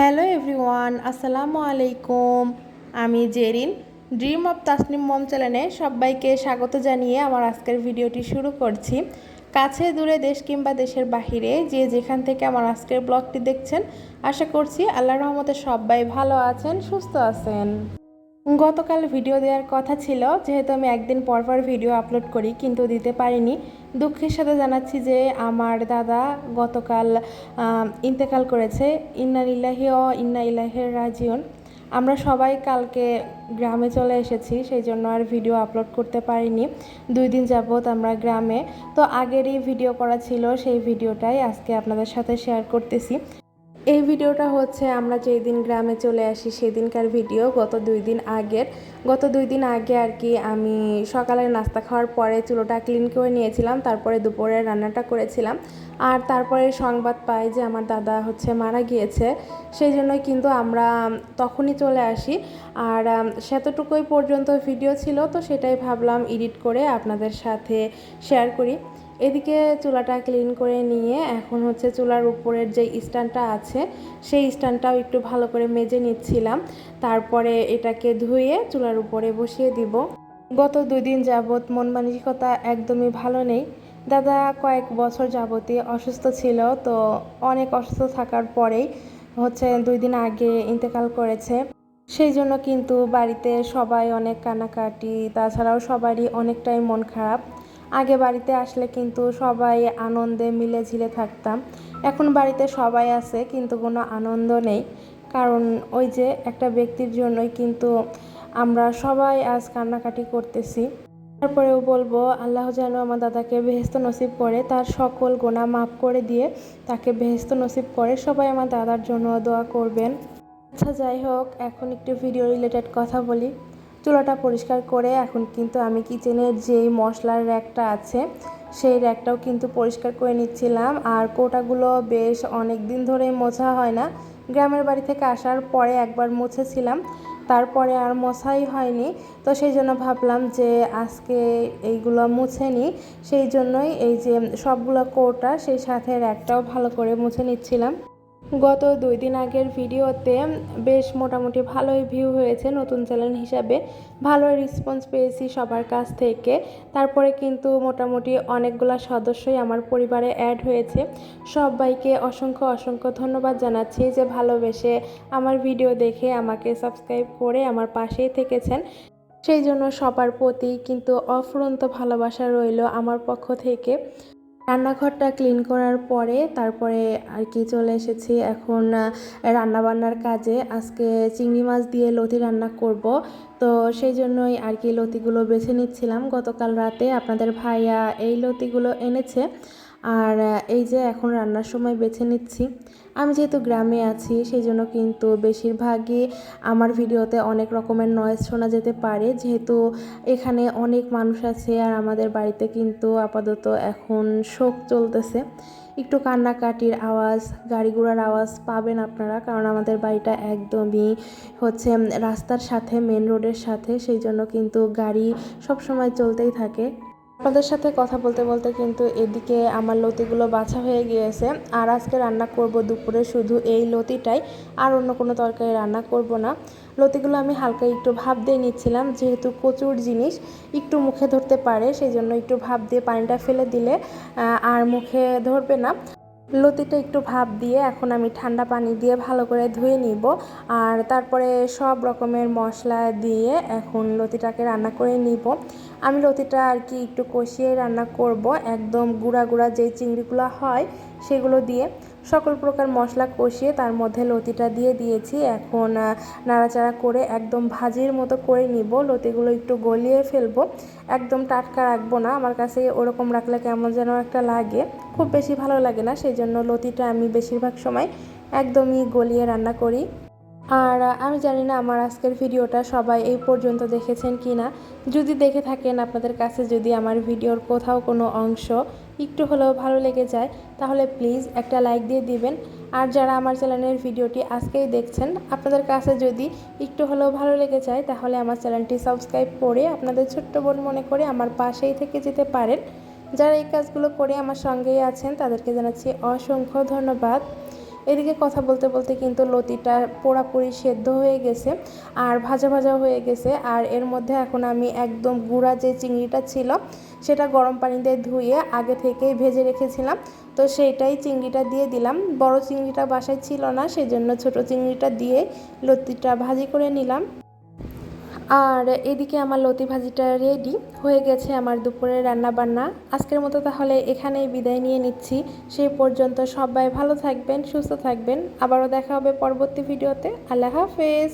Hello everyone আসসালামু আলাইকুম আমি জেরিন ড্রিম অফ তাসনিম মম চ্যানেলে সবাইকে স্বাগত জানিয়ে আমার আজকের ভিডিওটি শুরু করছি। কাছে দূরে দেশ কিংবা দেশের বাহিরে যে যেখান থেকে আমার আজকের ব্লগটি দেখছেন, আশা করছি আল্লাহ রহমতে সবাই ভালো আছেন, সুস্থ আছেন। গতকাল ভিডিও দেওয়ার কথা ছিল, যেহেতু আমি একদিন পর পর ভিডিও আপলোড করি, কিন্তু দিতে পারিনি। দুঃখের সাথে জানাচ্ছি যে আমার দাদা গতকাল ইন্তেকাল করেছে। ইন্না ইলাহি ও ইন্না ইলাহের রাজিউন। আমরা সবাই কালকে গ্রামে চলে এসেছি, সেই জন্য আর ভিডিও আপলোড করতে পারিনি। দুই দিন যাবৎ আমরা গ্রামে। তো আগেরই ভিডিও করা ছিল, সেই ভিডিওটাই আজকে আপনাদের সাথে শেয়ার করতেছি। এই ভিডিওটা হচ্ছে আমরা যেই দিন গ্রামে চলে আসি সেদিনকার ভিডিও। গত দুই দিন আগের। গত দুই দিন আগে আর কি আমি সকালে নাস্তা খাওয়ার পরে চুলোটা ক্লিন করে নিয়েছিলাম, তারপরে দুপুরে রান্নাটা করেছিলাম। আর তারপরে সংবাদ পাই যে আমার দাদা হচ্ছে মারা গিয়েছে। সেই জন্যই কিন্তু আমরা তখনই চলে আসি। আর সেতটুকুই পর্যন্ত ভিডিও ছিল, তো সেটাই ভাবলাম এডিট করে আপনাদের সাথে শেয়ার করি। এদিকে চুলাটা ক্লিন করে নিয়ে এখন হচ্ছে চুলার উপরের যে স্ট্যান্ডটা আছে, সেই স্ট্যান্ডটাও একটু ভালো করে মেজে নিচ্ছিলাম। তারপরে এটাকে ধুয়ে চুলার উপরে বসিয়ে দিব। গত দুই দিন যাবৎ মন মানসিকতা একদমই ভালো নেই। দাদা কয়েক বছর যাবতই অসুস্থ ছিল, তো অনেক অসুস্থ থাকার পরেই হচ্ছে দুই দিন আগে ইন্তেকাল করেছে। সেই জন্য কিন্তু বাড়িতে সবাই অনেক কানাকাটি তাছাড়াও সবারই অনেকটাই মন খারাপ। আগে বাড়িতে আসলে কিন্তু সবাই আনন্দে মিলে ঝিলে থাকতাম। এখন বাড়িতে সবাই আছে, কিন্তু কোনো আনন্দ নেই। কারণ ওই যে একটা ব্যক্তির জন্যই কিন্তু আমরা সবাই আজ কান্নাকাটি করতেছি। তারপরেও বলব, আল্লাহ যেন আমার দাদাকে বেহেস্ত নসিব করে, তার সকল গোনা মাফ করে দিয়ে তাকে বেহেস্ত নসিব করে, সবাই আমার দাদার জন্য দোয়া করবেন। আচ্ছা যাই হোক, এখন একটু ভিডিও রিলেটেড কথা বলি। চুলাটা পরিষ্কার করে এখন কিন্তু আমি কিচেনের যেই মশলার র্যাকটা আছে, সেই র্যাকটাও কিন্তু পরিষ্কার করে নিচ্ছিলাম। আর কোটাগুলো বেশ অনেক দিন ধরেই মোছা হয় না। গ্রামের বাড়ি থেকে আসার পরে একবার মুছেছিলাম, তারপরে আর মশাই হয়নি। তো সেই জন্য ভাবলাম যে আজকে এইগুলো মুছে নিই সেই জন্যই এই যে সবগুলো কোটা, সেই সাথে র্যাকটাও ভালো করে মুছে নিচ্ছিলাম। গত দুই দিন আগের ভিডিওতে বেশ মোটামুটি ভালোই ভিউ হয়েছে নতুন চ্যানেল হিসাবে। ভালো রেসপন্স পেয়েছি সবার কাছ থেকে। তারপরে কিন্তু মোটামুটি অনেকগুলো সদস্যই আমার পরিবারে অ্যাড হয়েছে। সবাইকে অসংখ্য অসংখ্য ধন্যবাদ জানাচ্ছি যে ভালোবেসে আমার ভিডিও দেখে আমাকে সাবস্ক্রাইব করে আমার পাশেই থেকেছেন। সেই জন্য সবার প্রতি কিন্তু অফুরন্ত ভালোবাসা রইল আমার পক্ষ থেকে। রান্নাঘরটা ক্লিন করার পরে তারপরে আর কি চলে এসেছি এখন রান্নাবান্নার কাজে। আজকে চিংড়ি মাছ দিয়ে লতি রান্না করব। তো সেই জন্যই আর কি লতিগুলো বেছে নিচ্ছিলাম। গতকাল রাতে আপনাদের ভাইয়া এই লতিগুলো এনেছে। আর এই যে এখন রান্নার সময় বেছে নিচ্ছি। আমি যেহেতু গ্রামে আছি, সেই জন্য কিন্তু বেশিরভাগই আমার ভিডিওতে অনেক রকমের নয়েজ শোনা যেতে পারে। যেহেতু এখানে অনেক মানুষ আছে আর আমাদের বাড়িতে কিন্তু আপাতত এখন শোক চলতেছে। একটু কান্নাকাটির আওয়াজ, গাড়ি ঘোড়ার আওয়াজ পাবেন আপনারা, কারণ আমাদের বাড়িটা একদমই হচ্ছে রাস্তার সাথে মেন রোডের সাথে, সেই জন্য কিন্তু গাড়ি সব সময় চলতেই থাকে। আপনাদের সাথে কথা বলতে বলতে কিন্তু এদিকে আমার লতিগুলো বাছা হয়ে গিয়েছে। আর আজকে রান্না করব দুপুরে শুধু এই লতিটাই, আর অন্য কোনো তরকারি রান্না করব না। লতিগুলো আমি হালকা একটু ভাব দিয়ে নিচ্ছিলাম, যেহেতু কচুর জিনিস একটু মুখে ধরতে পারে, সেই জন্য একটু ভাব দিয়ে পানিটা ফেলে দিলে আর মুখে ধরবে না। লতিটা একটু ভাপ দিয়ে এখন আমি ঠান্ডা পানি দিয়ে ভালো করে ধুয়ে নিব। আর তারপরে সব রকমের মশলা দিয়ে এখন লতিটাকে রান্না করে নিব। আমি লতিটা আর কি একটু কষিয়ে রান্না করব। একদম গুঁড়া গুঁড়া যে চিংড়িগুলো হয় সেগুলো দিয়ে। সকল প্রকার মশলা কষিয়ে তার মধ্যে লতিটা দিয়ে দিয়েছি। এখন নাড়াচাড়া করে একদম ভাজির মতো করে নিব। লতিগুলো একটু গলিয়ে ফেলব। একদম টাটকা রাখব না। আমার কাছে ওরকম রাখলে কেমন যেন একটা লাগে। খুব বেশি ভালো লাগে না সেই জন্য লতিটা আমি বেশিরভাগ সময় একদমই গলিয়ে রান্না করি। আর আমি জানি না আমার আজকের ভিডিওটা সবাই এই পর্যন্ত দেখেছেন কি না যদি দেখে থাকেন আপনাদের কাছে যদি আমার ভিডিওর কোথাও কোনো অংশ একটু হলেও ভালো লেগে যায়, তাহলে প্লিজ একটা লাইক দিয়ে দিবেন। আর যারা আমার চ্যানেলের ভিডিওটি আজকেই দেখছেন, আপনাদের কাছে যদি একটু হলেও ভালো লেগে যায়, তাহলে আমার চ্যানেলটি সাবস্ক্রাইব করে আপনাদের ছোট্ট বোন মনে করে আমার পাশেই থেকে যেতে পারেন। যারা এই কাজগুলো করে আমার সঙ্গেই আছেন, তাদেরকে জানাচ্ছি অসংখ্য ধন্যবাদ। এদিকে কথা বলতে বলতে কিন্তু লতিটা পোড়াপুরি সেদ্ধ হয়ে গেছে আর ভাজা ভাজা হয়ে গেছে। আর এর মধ্যে এখন আমি একদম গুঁড়া যে চিংড়িটা ছিল, সেটা গরম পানিতে ধুয়ে আগে থেকেই ভেজে রেখেছিলাম। তো সেইটাই চিংড়িটা দিয়ে দিলাম। বড় চিংড়িটা বাসায় ছিল না, সেজন্য ছোট চিংড়িটা দিয়ে লতিটা ভাজি করে নিলাম। আর এদিকে আমার লতি ভাজিটা রেডি হয়ে গেছে আমার দুপুরে রান্না বান্না আজকের মতো তাহলে এখানেই বিদায় নিয়ে নিচ্ছি। সেই পর্যন্ত সবাই ভালো থাকবেন, সুস্থ থাকবেন। আবারও দেখা হবে পরবর্তী ভিডিওতে। আল্লাহ হাফেজ।